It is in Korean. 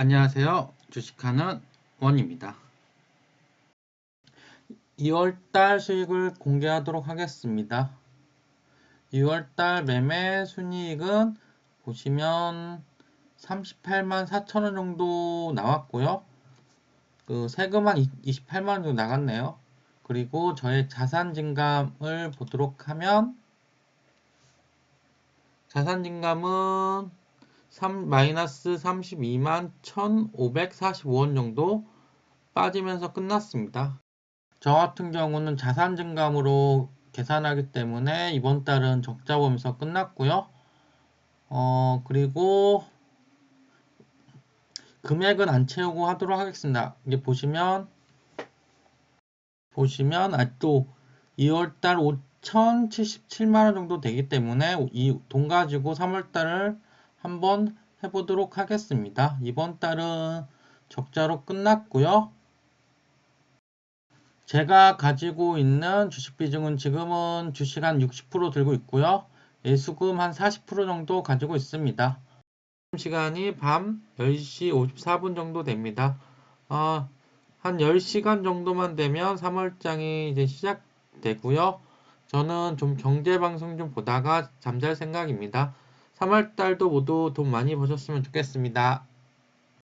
안녕하세요. 주식하는 원입니다. 2월달 수익을 공개하도록 하겠습니다. 2월달 매매 순이익은 보시면 38만 4천원 정도 나왔고요. 그 세금 한 28만 원 정도 나갔네요. 그리고 저의 자산 증감을 보도록 하면 자산 증감은 3, 마이너스 32만 1,545원 정도 빠지면서 끝났습니다. 저 같은 경우는 자산 증감으로 계산하기 때문에 이번 달은 적자 보면서 끝났고요. 어, 그리고 금액은 안 채우고 하도록 하겠습니다. 이제 보시면 보시면 아직도 2월달 5,077만원 정도 되기 때문에 이 돈 가지고 3월달을 한번 해보도록 하겠습니다. 이번 달은 적자로 끝났고요. 제가 가지고 있는 주식 비중은 지금은 주식 한 60% 들고 있고요. 예수금 한 40% 정도 가지고 있습니다. 시간이 밤 10시 54분 정도 됩니다. 어, 한 10시간 정도만 되면 3월장이 이제 시작되고요. 저는 좀 경제방송 좀 보다가 잠잘 생각입니다. 3월 달도 모두 돈 많이 버셨으면 좋겠습니다.